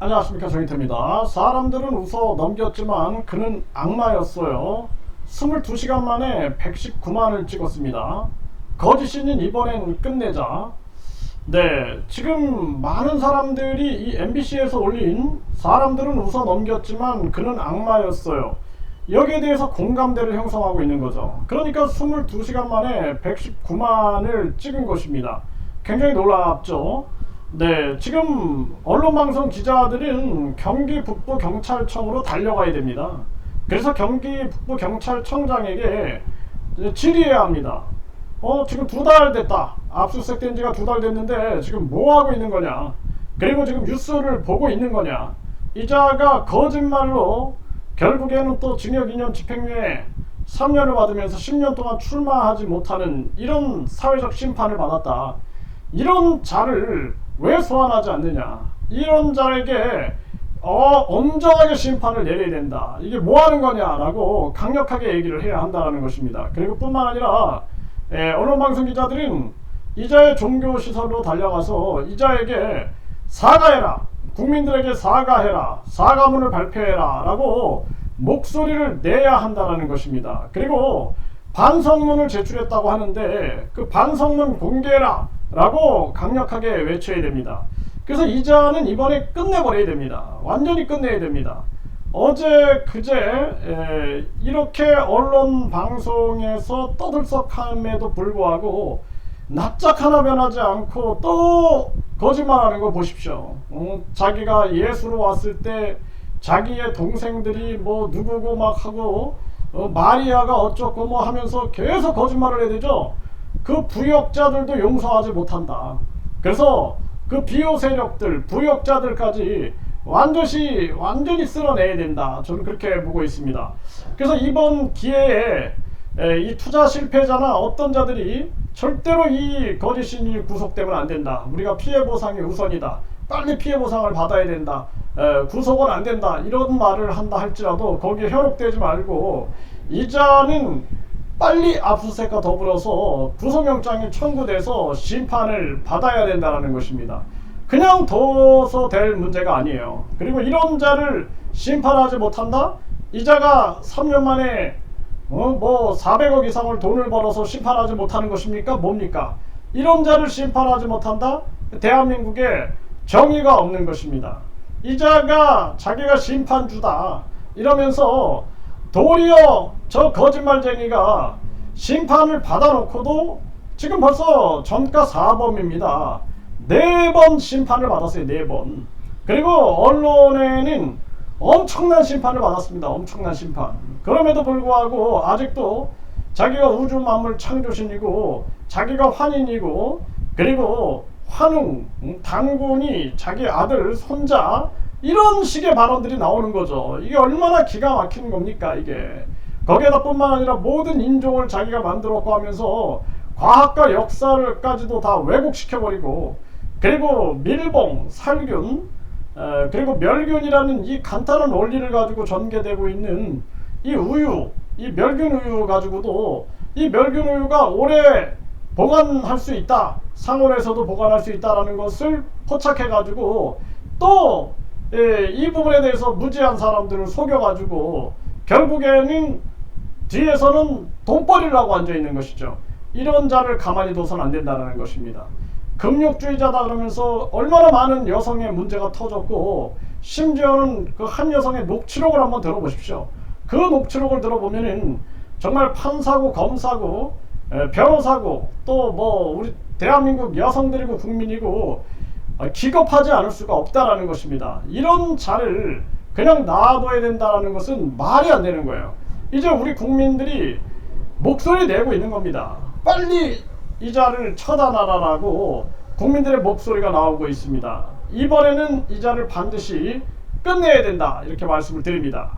안녕하십니까 정인태입니다. 사람들은 웃어 넘겼지만 그는 악마였어요. 22시간 만에 119만을 찍었습니다. 거짓신인 이번엔 끝내자. 네, 지금 많은 사람들이 이 MBC에서 올린 사람들은 웃어 넘겼지만 그는 악마였어요. 여기에 대해서 공감대를 형성하고 있는 거죠. 그러니까 22시간 만에 119만을 찍은 것입니다. 굉장히 놀랍죠? 네, 지금 언론방송 기자들은 경기 북부 경찰청으로 달려가야 됩니다. 그래서 경기 북부 경찰청장에게 질의해야 합니다. 어, 지금 두 달 됐다. 압수수색 된 지가 두 달 됐는데 지금 뭐 하고 있는 거냐? 그리고 지금 뉴스를 보고 있는 거냐? 이자가 거짓말로 결국에는 또 징역 2년 집행유예 3년을 받으면서 10년 동안 출마하지 못하는 이런 사회적 심판을 받았다. 이런 자를 왜 소환하지 않느냐? 이런 자에게 어, 엄정하게 심판을 내려야 된다. 이게 뭐 하는 거냐라고 강력하게 얘기를 해야 한다는 것입니다. 그리고 뿐만 아니라 예, 언론방송 기자들은 이자의 종교시설로 달려가서 이자에게 사과해라. 국민들에게 사과해라. 사과문을 발표해라. 라고 목소리를 내야 한다는 것입니다. 그리고 반성문을 제출했다고 하는데 그 반성문 공개해라. 라고 강력하게 외쳐야 됩니다. 그래서 이자는 이번에 끝내버려야 됩니다. 완전히 끝내야 됩니다. 어제 그제 에, 이렇게 언론 방송에서 떠들썩함에도 불구하고 납작 하나 변하지 않고 또 거짓말하는 거 보십시오. 어, 자기가 예수로 왔을 때 자기의 동생들이 뭐 누구고 막 하고 어, 마리아가 어쩌고 뭐 하면서 계속 거짓말을 해야 되죠. 그 부역자들도 용서하지 못한다. 그래서 그 비호 세력들, 부역자들까지 완전히 완전히 쓸어내야 된다. 저는 그렇게 보고 있습니다. 그래서 이번 기회에 에, 이 투자 실패자나 어떤 자들이 절대로 이 거짓신이 구속되면 안 된다. 우리가 피해 보상이 우선이다. 빨리 피해 보상을 받아야 된다. 에, 구속은 안 된다. 이런 말을 한다 할지라도 거기에 현혹되지 말고 이자는 빨리 압수수색과 더불어서 구속영장이 청구돼서 심판을 받아야 된다는 것입니다. 그냥 둬서 될 문제가 아니에요. 그리고 이런 자를 심판하지 못한다? 이자가 3년 만에 어, 뭐 400억 이상을 돈을 벌어서 심판하지 못하는 것입니까? 뭡니까? 이런 자를 심판하지 못한다? 대한민국에 정의가 없는 것입니다. 이자가 자기가 심판주다 이러면서 도리어 저 거짓말쟁이가 심판을 받아놓고도 지금 벌써 전가 4범입니다. 네 번 심판을 받았어요. 네 번. 그리고 언론에는 엄청난 심판을 받았습니다. 엄청난 심판. 그럼에도 불구하고 아직도 자기가 우주 만물 창조신이고 자기가 환인이고 그리고 환웅 음, 당군이 자기 아들 손자 이런 식의 발언들이 나오는 거죠. 이게 얼마나 기가 막히는 겁니까 이게. 거기에다 뿐만 아니라 모든 인종을 자기가 만들었고 하면서 과학과 역사를까지도 다 왜곡시켜버리고 그리고 밀봉, 살균, 에, 그리고 멸균이라는 이 간단한 원리를 가지고 전개되고 있는 이 우유, 이 멸균 우유 가지고도 이 멸균 우유가 오래 보관할 수 있다. 상온에서도 보관할 수 있다라는 것을 포착해 가지고 또 예, 이 부분에 대해서 무지한 사람들을 속여가지고 결국에는 뒤에서는 돈벌이를 하고 앉아 있는 것이죠. 이런 자를 가만히 둬서는 안 된다는 것입니다. 금욕주의자다 그러면서 얼마나 많은 여성의 문제가 터졌고 심지어는 그 한 여성의 녹취록을 한번 들어보십시오. 그 녹취록을 들어보면은 정말 판사고 검사고 에, 변호사고 또 뭐 우리 대한민국 여성들이고 국민이고 아, 기겁하지 않을 수가 없다라는 것입니다. 이런 자를 그냥 놔둬야 된다는 것은 말이 안 되는 거예요. 이제 우리 국민들이 목소리 내고 있는 겁니다. 빨리 이 자를 처단하라라고 국민들의 목소리가 나오고 있습니다. 이번에는 이 자를 반드시 끝내야 된다 이렇게 말씀을 드립니다.